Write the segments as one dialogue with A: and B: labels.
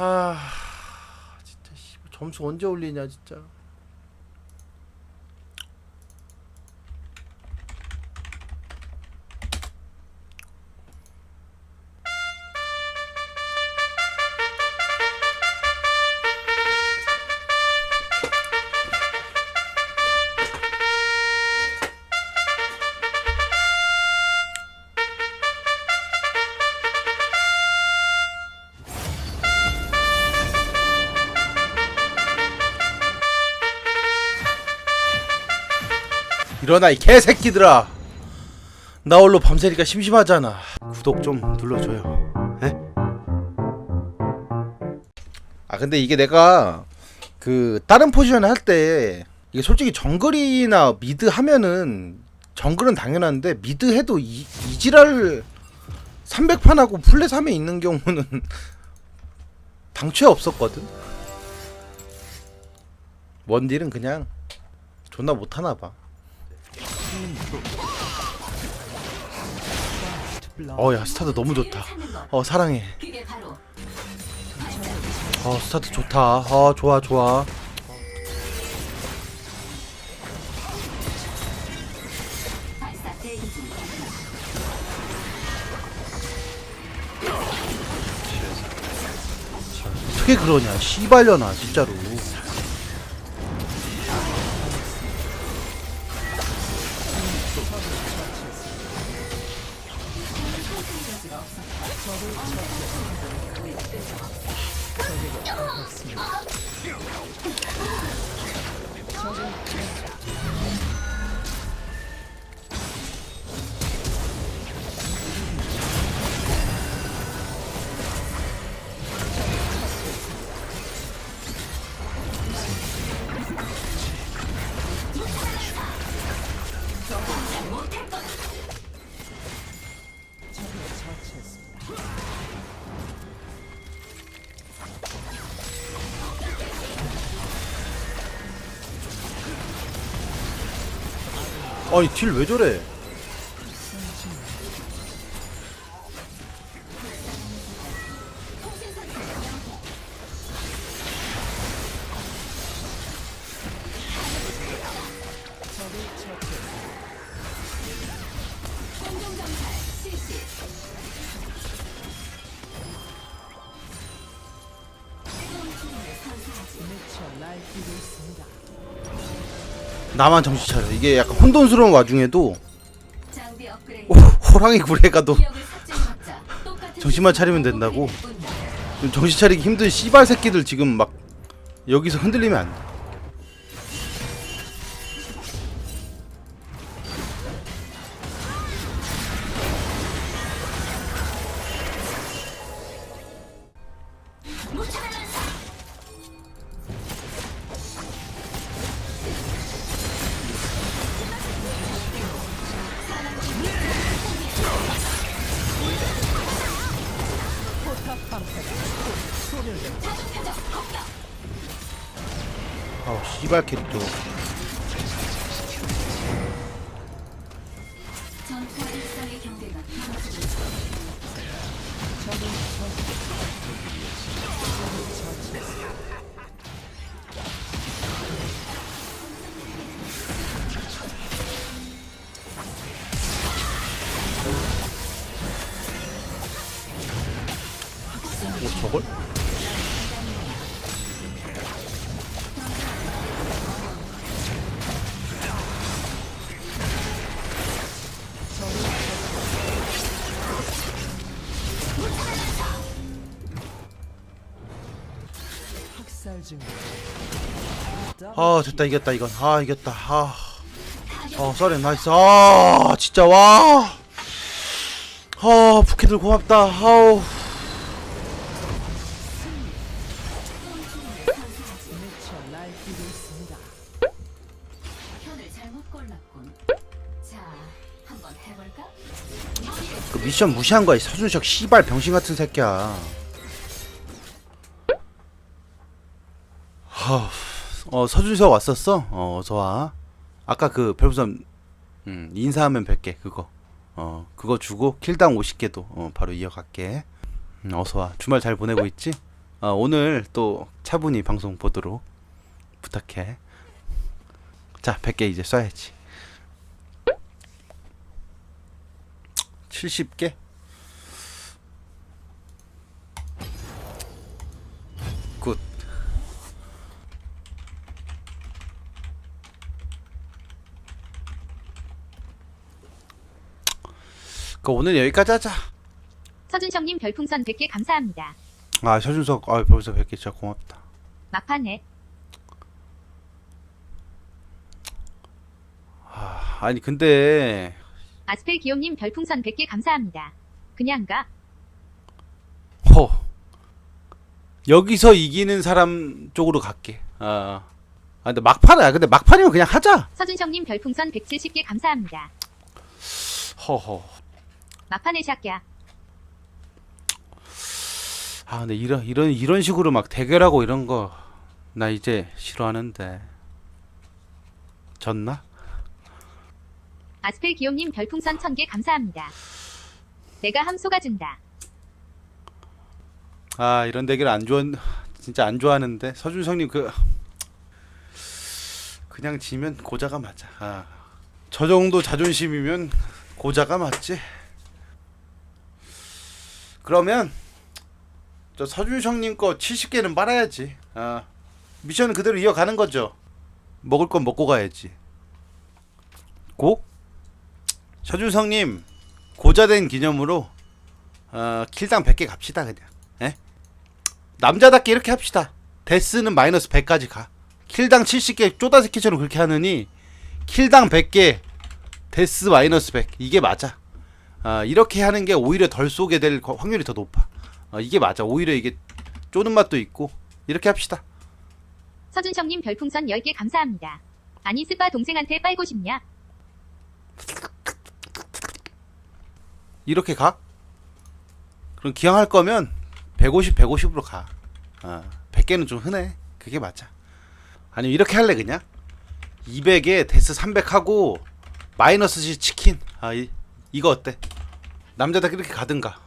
A: 아 진짜 씨, 점수 언제 올리냐 진짜. 일어나 이 개새끼들아. 나 홀로 밤새니까 심심하잖아. 구독 좀 눌러줘요. 에? 아 근데 이게 내가 그 다른 포지션 할 때 이게 솔직히 정글이나 미드 하면은 정글은 당연한데 미드 해도 이, 이지랄 300판하고 플랫 3에 있는 경우는 당최 없었거든. 원딜은 그냥 존나 못하나 봐. 어야 스타트 너무 좋다. 어 사랑해. 어 스타트 좋다. 어 좋아 좋아. 어떻게 그러냐 씨발려나 진짜로. 저도 처치했습니다. 적을 처치했습니다. 아니 딜 왜 저래? 나만 정신 차려. 이게 약간 혼돈스러운 와중에도 오, 호랑이 구레가 너 정신만 차리면 된다고? 좀 정신 차리기 힘든 씨발 새끼들 지금 막 여기서 흔들리면 안 돼. 씨발 캐릭 아 됐다 이겼다 이건 아 이겼다 아. 어 썰렌 나이스 아 진짜 와. 아 부캐들 고맙다 아우. 그 미션 무시한 거야 이 서준석 씨발 병신 같은 새끼야. 하, 어 서준석 왔었어? 어 어서 와. 아까 그 별부선 음, 인사하면 100개 그거. 어 그거 주고 킬당 50개도 어, 바로 이어갈게. 음, 어서 와. 주말 잘 보내고 있지? 어, 오늘 또 차분히 방송 보도록 부탁해. 자, 100개 이제 써야지. 70개? 그 오늘 여기까지 하자.
B: 서준성님 별풍선 100개 감사합니다.
A: 아, 서준석, 아, 벌써 100개 진짜 고맙다.
B: 막판에
A: 아니, 근데,
B: 아스펠 기욤님 별풍선 100개 감사합니다. 그냥 가.
A: 허. 여기서 이기는 사람 쪽으로 갈게. 아, 아 근데 막판이야. 근데 막판이면 그냥 하자.
B: 서준성님 별풍선 170개 감사합니다.
A: 허허.
B: 막판에 샷야.
A: 아, 근데 이런, 이런, 이런 식으로 막 대결하고 이런 거, 나 이제 싫어하는데. 졌나?
B: 아스펠 기욤님 별풍선 1000개 감사합니다. 내가 함 쏟아준다.
A: 아, 이런 대결 안 좋아, 진짜 안 좋아하는데. 서준성님 그, 그냥 지면 고자가 맞아. 아, 저 정도 자존심이면 고자가 맞지. 그러면, 저 서준성님 거 70개는 빨아야지. 아, 미션은 그대로 이어가는 거죠. 먹을 건 먹고 가야지. 고? 서준성님, 고자된 기념으로, 어, 킬당 100개 갑시다, 그냥. 예? 남자답게 이렇게 합시다. 데스는 마이너스 100까지 가. 킬당 70개 쪼다새끼처럼 그렇게 하느니 킬당 100개 데스 마이너스 100 이게 맞아. 아, 이렇게 하는 게 오히려 덜 쏘게 될 거- 확률이 더 높아. 아, 이게 맞아. 오히려 이게 쪼는 맛도 있고 이렇게 합시다.
B: 서준성님 별풍선 10개 감사합니다. 아니 스파 동생한테 빨고 싶냐?
A: 이렇게 가? 그럼 기왕 할 거면 150, 150으로 가. 아, 100개는 좀 흔해. 그게 맞아. 아니면 이렇게 할래 그냥? 200에 데스 300 하고 마이너스 시 치킨. 아, 이, 이거 어때? 남자답게 이렇게 가든가.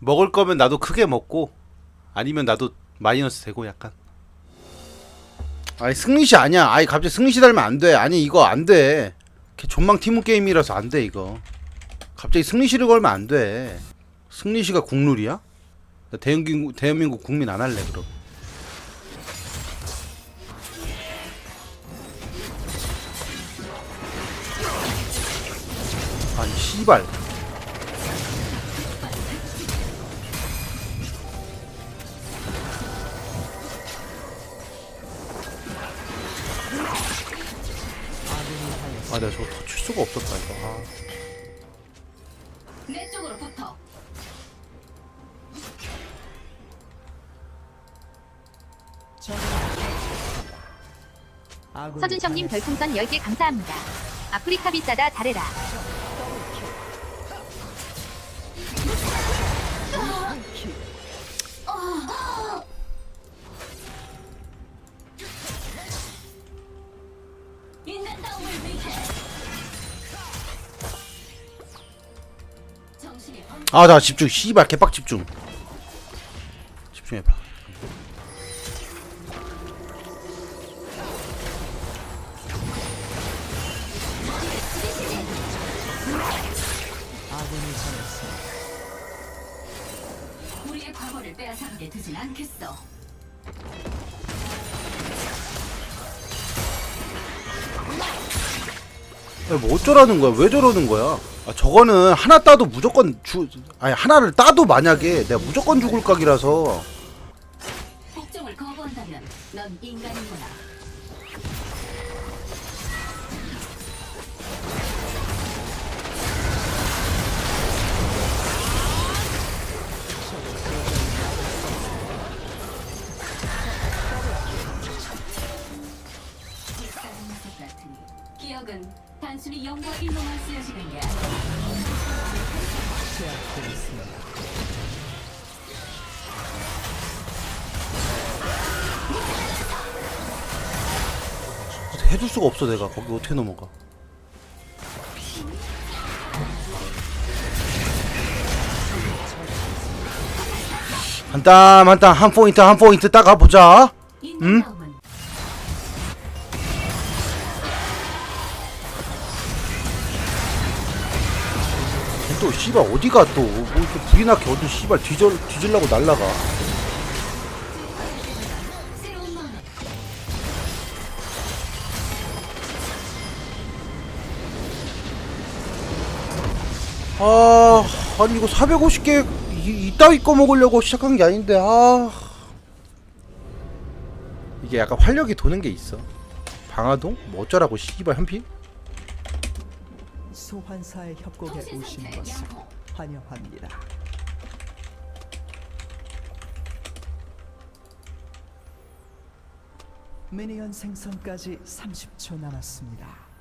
A: 먹을 거면 나도 크게 먹고 아니면 나도 마이너스 되고 약간. 아니 승리시 아니야. 아니 갑자기 승리시 달면 안 돼. 아니 이거 안 돼. 걔 존망 팀 게임이라서 안 돼 이거. 갑자기 승리시를 걸면 안 돼. 승리시가 국룰이야? 나 대한민국, 대한민국 국민 안 할래 그럼. 씨발. 아 내가 저거 터칠 수가 없었다 이거. 아.
C: 내 쪽으로 붙어.
D: 아군이
B: 서준성님 별풍선 10개 감사합니다. 아프리카 비싸다 잘해라.
A: 아, 나 집중. 씨발 개빡 집중. 집중해봐.
D: 아군이 전했습니다.
C: 우리의 과거를 빼앗아가게 두진 않겠어.
A: 야, 뭐 어쩌라는 거야? 왜 저러는 거야? 아, 저거는 하나 따도 무조건 주 아니 하나를 따도 만약에 내가 무조건 죽을 각이라서
C: 복종을 거부한다면 넌 인간이구나. 기억은 단순히 영과 일로만 쓰여지는 게.
A: 해줄 수가 없어 내가 거기 어떻게 넘어가? 한땀 한땀 한 포인트 한 포인트 따가 보자.
C: 있
A: 또 씨발 어디가 또 뭐 이렇게 불이 나게 어디 씨발 뒤질 뒤질라고 날라가. 아 아니 이거 450개 이, 이따위 거 먹으려고 시작한 게 아닌데 아 이게 약간 활력이 도는 게 있어. 방아동 뭐 어쩌라고 씨발 현피?
D: 소환사의 협곡에 오신 것을 환영합니다. 미니언 생성까지 30초 남았습니다.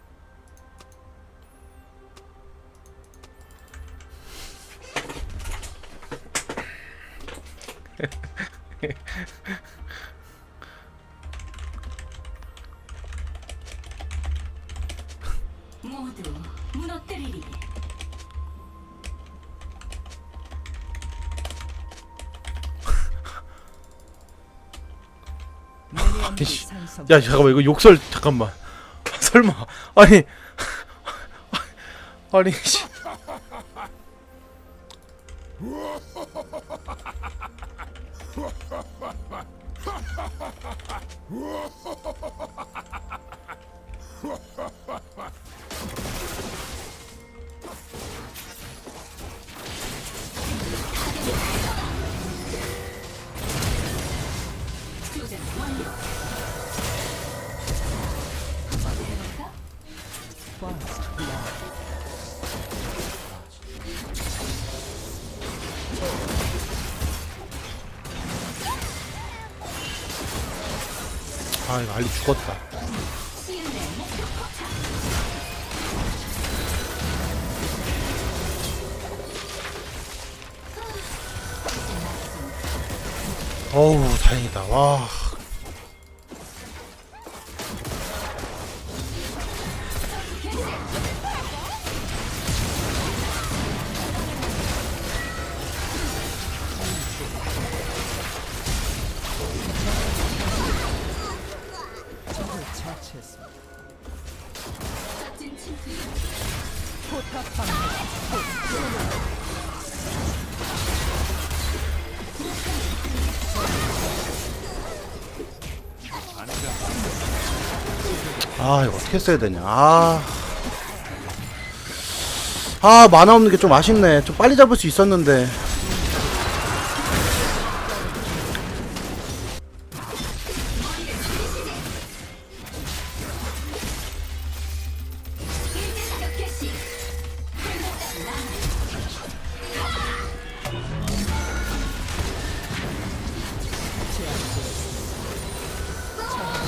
D: 생성.
A: 야 잠깐만 이거 욕설 잠깐만 설마 아니 아니 씨.
C: 완료
A: 아 이거 알리 죽었다. 어우 다행이다. 와 아 이거 어떻게 써야 되냐. 아. 아 만화 없는 게 좀 아쉽네. 좀 빨리 잡을 수 있었는데.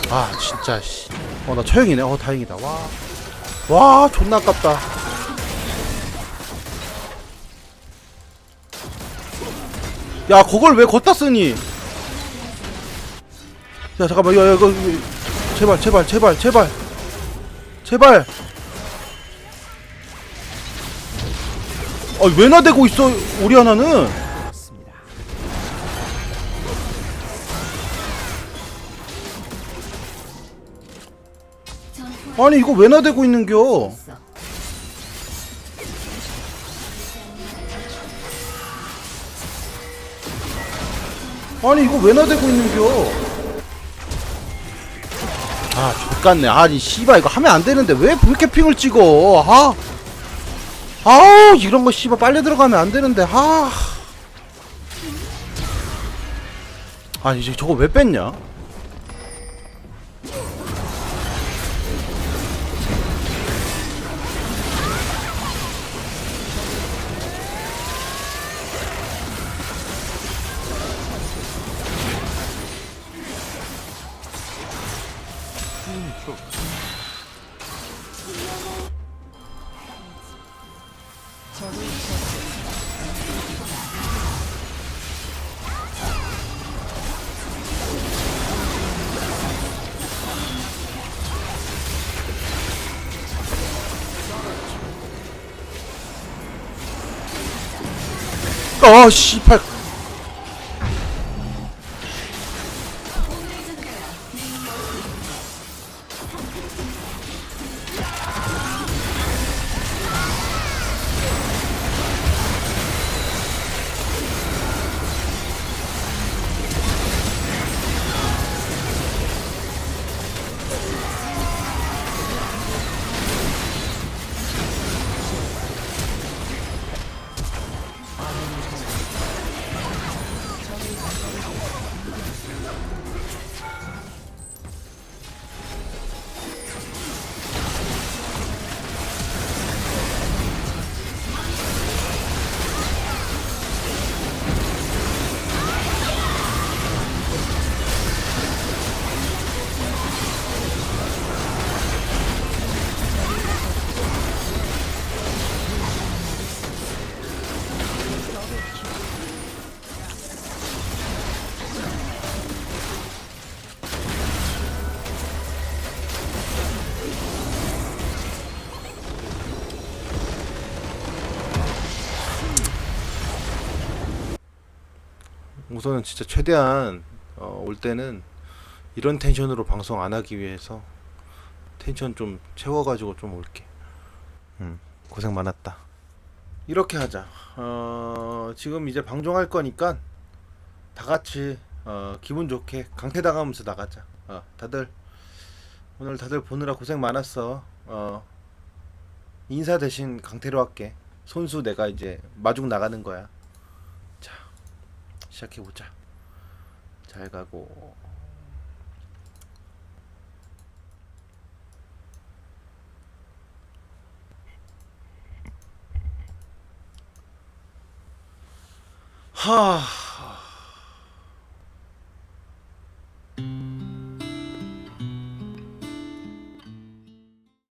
A: 아 진짜 씨 어나 처형이네. 어 다행이다. 와. 와 존나 아깝다. 야 그걸 왜 걷다 쓰니? 야 잠깐만. 야, 야 이거 제발 제발 제발 제발. 제발. 아왜 나대고 있어 우리 하나는 아니 이거 왜 나대고 있는겨? 아니 이거 왜 나대고 있는겨? 아 X같네. 아니 씨발 이거 하면 안 되는데 왜 불캐핑을 찍어? 아? 아우 이런 거 씨발 빨리 들어가면 안 되는데 아. 아니 이제 저거 왜 뺐냐 씨발 우선은 진짜 최대한 어, 올 때는 이런 텐션으로 방송 안 하기 위해서 텐션 좀 채워가지고 좀 올게. 음, 고생 많았다. 이렇게 하자. 어, 지금 이제 방종할 거니까 다 같이 어, 기분 좋게 강퇴 당하면서 나가자. 어, 다들 오늘 다들 보느라 고생 많았어. 어, 인사 대신 강퇴로 할게. 손수 내가 이제 마중 나가는 거야. 자, 시작해 보자. 잘 가고. 하.